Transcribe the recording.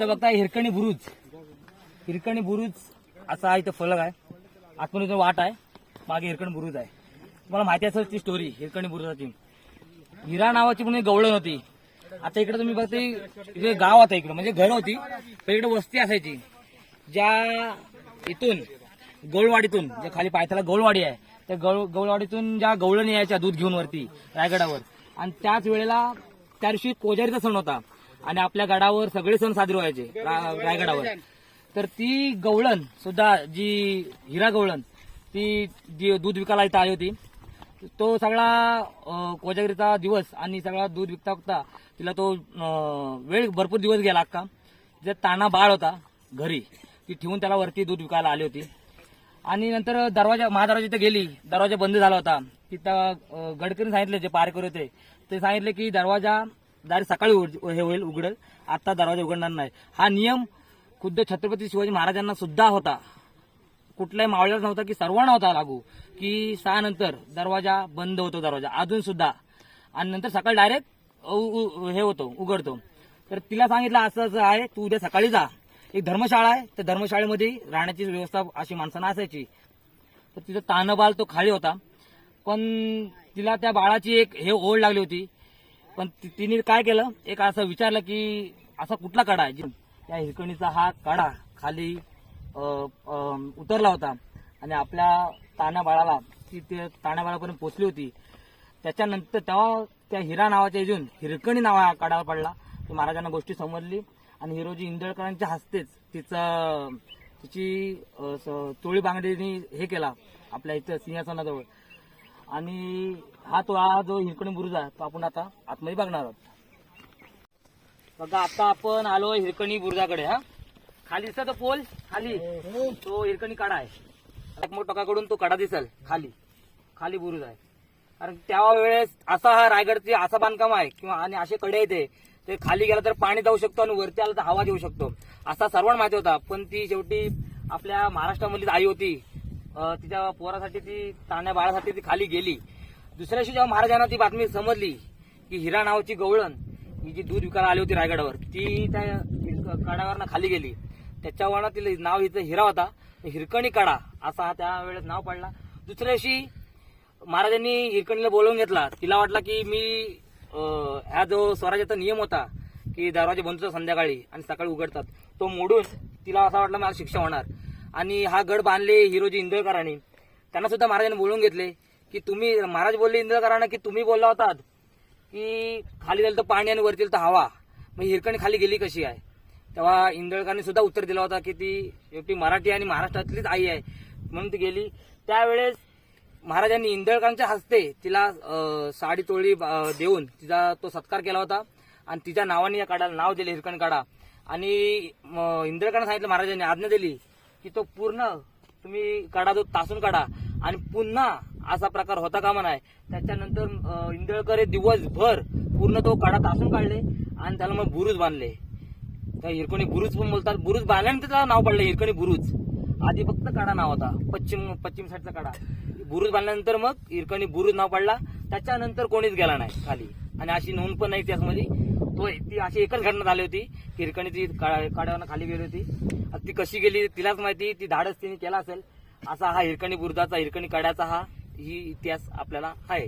इथं बघता हिरकणी बुरुज. हिरकणी बुरुज असा इथं फलक आहे. आतमध्ये इथं वाट आहे मागे हिरकणी बुरुज आहे. तुम्हाला माहिती असेल ती स्टोरी हिरकणी बुरुजाची. हिरा नावाची पण एक गवळण होती. आता इकडे तुम्ही बघते इकडे गाव आता इकडे म्हणजे घर होती पण इकडे वस्ती असायची. ज्या इथून गौळवाडीतून जे खाली पायथ्याला गौळवाडी आहे त्या गौळ गौळवाडीतून ज्या गवळण यायच्या दूध घेऊन वरती रायगडावर. आणि त्याच वेळेला त्या दिवशी कोजारीचा सण होता. आणि आपल्या गडावर सगळे सण साजरे व्हायचे रा- रायगडावर. तर ती गवळण सुद्धा जी हिरा गवळण ती जी दूध विकायला इथं आली होती. तो सगळा कोजागिरीचा दिवस आणि सगळा दूध विकता विकता तिला तो वेळ भरपूर दिवस गेला अक्का जे ताना बाळ होता घरी. ती ठेवून त्याला वरती दूध विकायला आली होती. आणि नंतर दरवाजा महादरवाजा इथे गेली. दरवाजा बंद झाला होता. तिथं गडकरीने सांगितले जे पारकर होते ते सांगितले की दरवाजा दार सकाळी हे होईल उघडेल. आता दरवाजा उघडणार नाही. हा नियम खुद्द छत्रपती शिवाजी महाराजांना सुद्धा होता. कुठल्याही मावळ्याला नव्हता की सर्वांना होता लागू. की सहा नंतर दरवाजा बंद होतो दरवाजा. अजून सुद्धा. आणि नंतर सकाळी डायरेक्ट हे होतो उघडतो. तर तिला सांगितलं असं असं आहे तू उद्या सकाळी जा. एक धर्मशाळा आहे. त्या धर्मशाळेमध्ये राहण्याची व्यवस्था अशी माणसांना असायची. तर तिचा तानबाल तो खाली होता. पण तिला त्या बाळाची एक हे ओढ लागली होती. पण तिने काय केलं? एक असं विचारलं की असा कुठला कडा आहे त्या हिरकणीचा हा कडा खाली उतरला होता. आणि आपल्या ताण्या बाळाला ती ते ताण्या बाळापर्यंत पोचली होती. त्याच्यानंतर तेव्हा त्या हिरा नावाच्या इजून हिरकणी नावा काढावा पडला. ती महाराजांना गोष्टी समजली. आणि हिरोजी इंदळकरांच्या हस्तेच तिचं तिची स- चोळी बांगडीने हे केला आपल्या इथं सिंहासनाजवळ. आणि हा तो हा जो हिरकणी बुरुज आहे तो आपण आता आतमध्ये बघणार आहोत. बघा आता आपण आलो हिरकणी बुरुजाकडे हा. खाली दिसतो तो पोल? खाली. तो हिरकणी काढा आहे. एक टोकाकडून तो कडा दिसेल खाली. खाली बुरुज आहे. कारण त्या वेळेस असा हा रायगडचे असा बांधकाम आहे किंवा आणि असे कडे येते ते खाली गेला तर पाणी जाऊ शकतो आणि वरती आला तर हवा देऊ शकतो. असा सर्वांना माहिती होता पण ती शेवटी आपल्या महाराष्ट्रामधलीच आई होती. तिच्या पोरासाठी ती ताण्या बाळासाठी ती खाली गेली. दुसऱ्या दिवशी जेव्हा महाराजांना ती बातमी समजली की हिरा नावाची गवळण ही जी दूध विकायला आली होती रायगडावर ती त्या काडावरनं खाली गेली. त्याच्यावर तिला नाव हिचं हिरा होता. हिरकणी काढा असा हा त्यावेळेस नाव पडला. दुसऱ्या दिवशी महाराजांनी हिरकणीला बोलवून घेतला. तिला वाटला की मी ह्या हा जो स्वराज्याचा नियम होता की दरवाजे बंद संध्याकाळी आणि सकाळी उघडतात तो मोडून तिला असा वाटला मला शिक्षा होणार. आणि हा गड बांधले हिरोजी इंदळकरांनी. त्यांना सुद्धा महाराजांनी बोलवून घेतले की तुम्ही महाराज बोलले इंदळकरांना की तुम्ही बोलला होतात की खाली गेलं तर पाणी आणि वरती तर हवा. मग हिरकणी खाली गेली कशी आहे? तेव्हा इंदळकरांनी सुद्धा उत्तर दिला होता की ती शेवटी मराठी आणि महाराष्ट्रातलीच आई आहे म्हणून ती गेली. त्यावेळेस महाराजांनी इंदळकरांच्या हस्ते तिला साडी तोळी देऊन तिचा तो सत्कार केला होता. आणि तिच्या नावाने या काढाला नाव दिले हिरकण काढा आणि म, इंदळकरांना सांगितलं महाराजांनी आज्ञा दिली की तो पूर्ण तुम्ही काढा तो तासून काढा. आणि पुन्हा असा प्रकार होता कामा नाही. त्याच्यानंतर इंदळकर हे दिवसभर पूर्ण तो काढा तासून काढले आणि त्याला मग बुरुज बांधले. त्या हिरकणी बुरुज पण बोलतात. बुरुज बांधल्यानंतर त्याला नाव पडलं हिरकणी बुरुज. आधी फक्त काडा नाव होता. पश्चिम पश्चिम साईडचा काढा. बुरुज बांधल्यानंतर मग हिरकणी बुरुज नाव पडला. त्याच्यानंतर कोणीच गेला नाही खाली. आणि अशी नोंद पण नाही त्याचमध्ये. तो ती अशी एकच घटना झाली होती. की हिरकणी ती काड्यावर खाली गेली होती. ती कशी गेली तिलाच माहिती. ती धाडस तिने केला असेल. असा हा हिरकणी बुर्दाचा हिरकणी काड्याचा हा ही इतिहास आपल्याला आहे.